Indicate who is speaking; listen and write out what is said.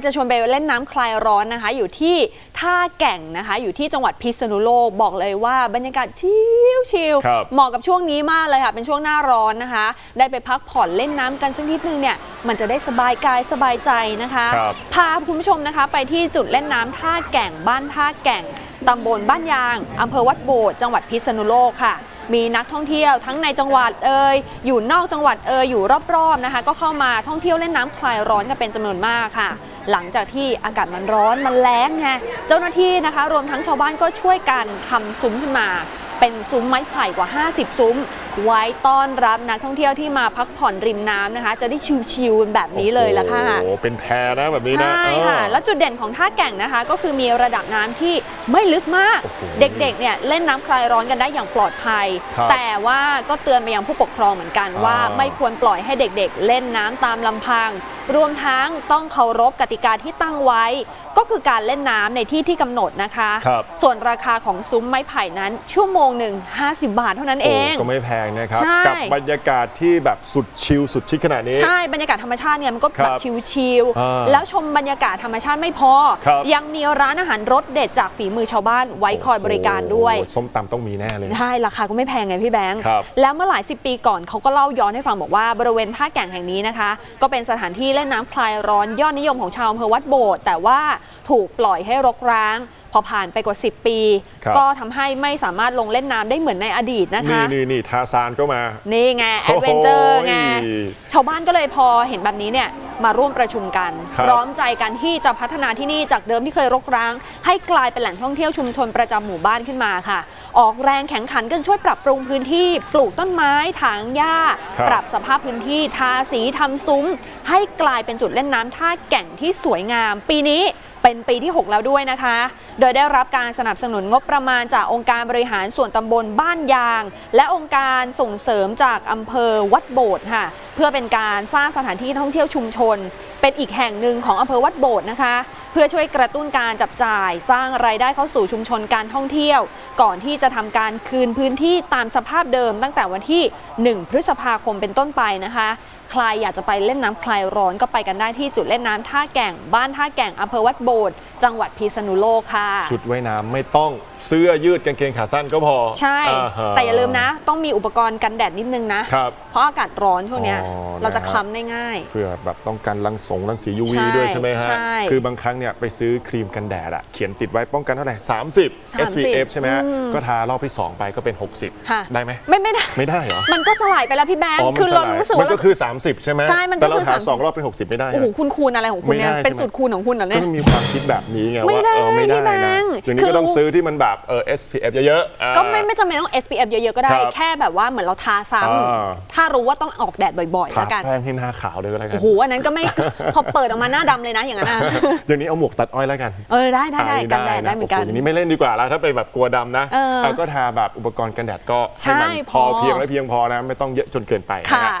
Speaker 1: จะชวนไปเล่นน้ำคลายร้อนนะคะ อยู่ที่ท่าแก่งนะคะ อยู่ที่จังหวัดพิษณุโลกบอกเลยว่าบรรยากาศชิล
Speaker 2: ครับ
Speaker 1: ๆเหมาะกับช่วงนี้มากเลยค่ะ เป็นช่วงหน้าร้อนนะคะ ได้ไปพักผ่อนเล่นน้ำกันสักนิดนึงเนี่ยมันจะได้สบายกายสบายใจนะคะ
Speaker 2: ครับ
Speaker 1: พาคุณผู้ชมนะคะ ไปที่จุดเล่นน้ำท่าแก่งบ้านท่าแก่ง ตำบลบ้านยาง อำเภอวัดโบดจังหวัดพิษณุโลกค่ะ มีนักท่องเที่ยวทั้งในจังหวัดเอ่ยอยู่นอกจังหวัดเอ่ยอยู่รอบๆนะคะ ก็เข้ามาท่องเที่ยวเล่นน้ำคลายร้อนกันเป็นจำนวนมากค่ะ หลังจากที่อากาศมันร้อนมันแล้งไงเจ้าหน้าที่นะคะ รวมทั้งชาวบ้านก็ช่วยกันทำซุ้มขึ้นมา เป็นซุ้มไม้ไผ่กว่า 50 ซุ้ม ไว้ต้อนรับนักท่องเที่ยวที่มาพักผ่อนริมน้ำนะคะ จะได้ชิลๆแบบนี้เลยละค่ะ
Speaker 2: โอ้โหเป็นแพนะแบบนี้นะ
Speaker 1: ใช่ค่ะ
Speaker 2: เออ
Speaker 1: แล้วจุดเด่นของท่าแก่งนะคะ ก็คือมีระดับน้ำที่ ไม่ลึกมาก
Speaker 2: โอ้โห
Speaker 1: เด็กๆเนี่ยเล่นน้ำคลายร้อนกันได้อย่างปลอดภัย
Speaker 2: ครับ
Speaker 1: แต่ว่าก็เตือนไปยังผู้ปกครองเหมือนกัน
Speaker 2: อ่า
Speaker 1: ว่า ไม่ควรปล่อยให้เด็กๆ เล่นน้ำตามลำพัง รวมทั้งต้องเคารพกติกาที่ตั้งไว้ ก็คือการเล่นน้ำในที่ที่กำหนดนะคะ
Speaker 2: ครับ
Speaker 1: ส่วนราคาของซุ้มไม้ไผ่นั้น ชั่วโมงหนึ่ง50 บาทเท่านั้นเอง
Speaker 2: โก็ไม่แพงนะครับ
Speaker 1: ใช่
Speaker 2: กับบรรยากาศที่แบบสุดชิลสุดชิคขนาดนี้
Speaker 1: ใช่บรรยากาศธรรมชาติเนี่ยมันก็
Speaker 2: ครั
Speaker 1: แบบบชิล
Speaker 2: อ่า
Speaker 1: ๆแล้วชมบรรยากาศธรรมชาติไม่พอ
Speaker 2: ครับ
Speaker 1: ยังมีร้านอาหารรสเด็ดจากฝีมือชาวบ้านไว้คอยบริการด้วย
Speaker 2: โอ้โหส้มตำต้องมีแน่เลย
Speaker 1: ใช่ราคาก็ไม่แพงไงพี่แบงค์
Speaker 2: ครับ
Speaker 1: แล้วเมื่อหลายสิบปีก่อนเขาก็เล่าย้อนให้ฟังบอกว่าบริเวณท่าแก่งแห่งนี้นะคะ ก็เป็นสถานที่เล่นน้ำคลายร้อนยอดนิยมของชาวอำเภอวัดโบสถ์แต่ว่าถูกปล่อยให้รกร้าง พอผ่านไปกว่า 10 ปี
Speaker 2: ครับ
Speaker 1: ก็ทำให้ไม่สามารถลงเล่นน้ำได้เหมือนในอดีตนะคะ
Speaker 2: นี่นี่นี่ทาซานก็มา
Speaker 1: นี่ไงแอดเวนเจอร์ไง
Speaker 2: โอ้โห
Speaker 1: ชาวบ้านก็เลยพอเห็นแบบนี้เนี่ยมาร่วมประชุมกัน
Speaker 2: ครับ
Speaker 1: พร้อมใจกันที่จะพัฒนาที่นี่จากเดิมที่เคยรกร้าง ให้กลายเป็นแหล่งท่องเที่ยวชุมชนประจำหมู่บ้านขึ้นมาค่ะ ออกแรงแข่งขันกันช่วยปรับปรุงพื้นที่ ปลูกต้นไม้ถางหญ้า
Speaker 2: ครับ
Speaker 1: ปรับสภาพพื้นที่ทาสีทำซุ้ม ให้กลายเป็นจุดเล่นน้ำท่าแก่งที่สวยงาม ปีนี้ เป็นปีที่ 6 แล้วด้วยนะคะ โดยได้รับการสนับสนุนงบประมาณจากองค์การบริหารส่วนตำบลบ้านยาง และองค์การส่งเสริมจากอำเภอวัดโบดค่ะ เพื่อเป็นการสร้างสถานที่ท่องเที่ยวชุมชน เป็นอีกแห่งหนึ่งของอำเภอวัดโบดนะคะ เพื่อช่วยกระตุ้นการจับจ่าย สร้างรายได้เข้าสู่ชุมชนการท่องเที่ยว ก่อนที่จะทำการคืนพื้นที่ตามสภาพเดิมตั้งแต่วันที่ 1 พฤษภาคมเป็นต้นไปนะคะ ใครอยากจะไปเล่นน้ำคลายร้อนก็ไปกันได้ที่จุดเล่นน้ำท่าแก่งบ้านท่าแก่งอำเภอวัดโบดจังหวัดพิษณุโลกค่ะ
Speaker 2: ชุดว่ายน้ำไม่ต้องเสื้อยืดกางเกงขาสั้นก็พอ
Speaker 1: ใช่
Speaker 2: อ่าฮะ
Speaker 1: แต่อย่าลืมนะ ต้องมีอุปกรณ์กันแดดนิดนึงนะ
Speaker 2: ครับ
Speaker 1: เพราะอากาศร้อนช่วงเนี้ย
Speaker 2: อ๋อ
Speaker 1: เราจะ
Speaker 2: นะฮะ
Speaker 1: คล้ำได้ง่าย
Speaker 2: เพื่อแบบต้องกันรังสงรังสี UV
Speaker 1: ใช่
Speaker 2: ด้วยใช่ไหมฮะ
Speaker 1: ใช่
Speaker 2: คือบางครั้งเนี่ยไปซื้อครีมกันแดดอะเขียนติดไว้ป้องกันเท่าไหร่ 30
Speaker 1: 30
Speaker 2: SPF ใช่ไหมฮะ
Speaker 1: อืม
Speaker 2: ก็ทารอบที่ 2 ไปก็เป็น
Speaker 1: ค่ะ
Speaker 2: 60 ได้ไหม
Speaker 1: ไม่ไม่ได้
Speaker 2: ไม่ได้เหรอ
Speaker 1: มันก็สลายไปแล้วพี่แบงค์
Speaker 2: อ๋อมัน
Speaker 1: คือเรา
Speaker 2: สลย
Speaker 1: รู้สึก
Speaker 2: มั
Speaker 1: ว่าน
Speaker 2: ก็คือ 30ใช่ไหม
Speaker 1: ใช่มันก็
Speaker 2: แต่เรา
Speaker 1: คือ
Speaker 2: หา
Speaker 1: 30
Speaker 2: สองรอบเป็น 60 ไม่ได้
Speaker 1: โอ้โห
Speaker 2: ฮะ
Speaker 1: คุณคูณอะไรของคุณเนี่ย
Speaker 2: ไม่ได้
Speaker 1: เป็น
Speaker 2: ใช่ไหม
Speaker 1: สูตรคูณของคุณเหรอ
Speaker 2: ก็
Speaker 1: เนี่ย
Speaker 2: มันมีความคิดแบบนี้ไง
Speaker 1: ไม่
Speaker 2: ว่า
Speaker 1: ได้
Speaker 2: เออไม่ได้
Speaker 1: พี่แบ
Speaker 2: นะ
Speaker 1: งค์
Speaker 2: เดี๋ยวนี้
Speaker 1: คือ
Speaker 2: ก็ต้องซื้อที่มันแบบเออ SPF เยอะๆอ่า
Speaker 1: ก็ไม่ไม่จำเป็นต้อง SPF เยอะๆก็ได้
Speaker 2: ครับ
Speaker 1: แค่แบบว่าเหมือนเราทาซ้
Speaker 2: อ่าำ
Speaker 1: ถ้ารู้ว่าต้องออกแดดบ่อยๆ
Speaker 2: ทา
Speaker 1: แล้วกัน
Speaker 2: แป้งให้หน้าขาวเลยก็แล้วกั
Speaker 1: โอ้โหอันนั้นก็ไม่ พอเปิดออกมาหน้าดำเลยนะอย่างนั้นนะ
Speaker 2: อย่างนี้เอาหมวกตัดอ้อยแล้วกัน
Speaker 1: เออได้ได้ได้
Speaker 2: อ่า
Speaker 1: กันแดดได้เหมือนกัน
Speaker 2: โโอย่างนี้ไม่เล่นดีกว่าแล้วถ้าเป็นแบบกลัวดำนะ
Speaker 1: เออ
Speaker 2: เอาก็ทาแบบอุปกรณ์กันแดดก็
Speaker 1: ใช่
Speaker 2: ให้มันพอ
Speaker 1: พอ
Speaker 2: เพียงและเพียงพอนะ ไม่ต้องเยอะจนเกินไปนะ
Speaker 1: ค่ะ
Speaker 2: ฮะ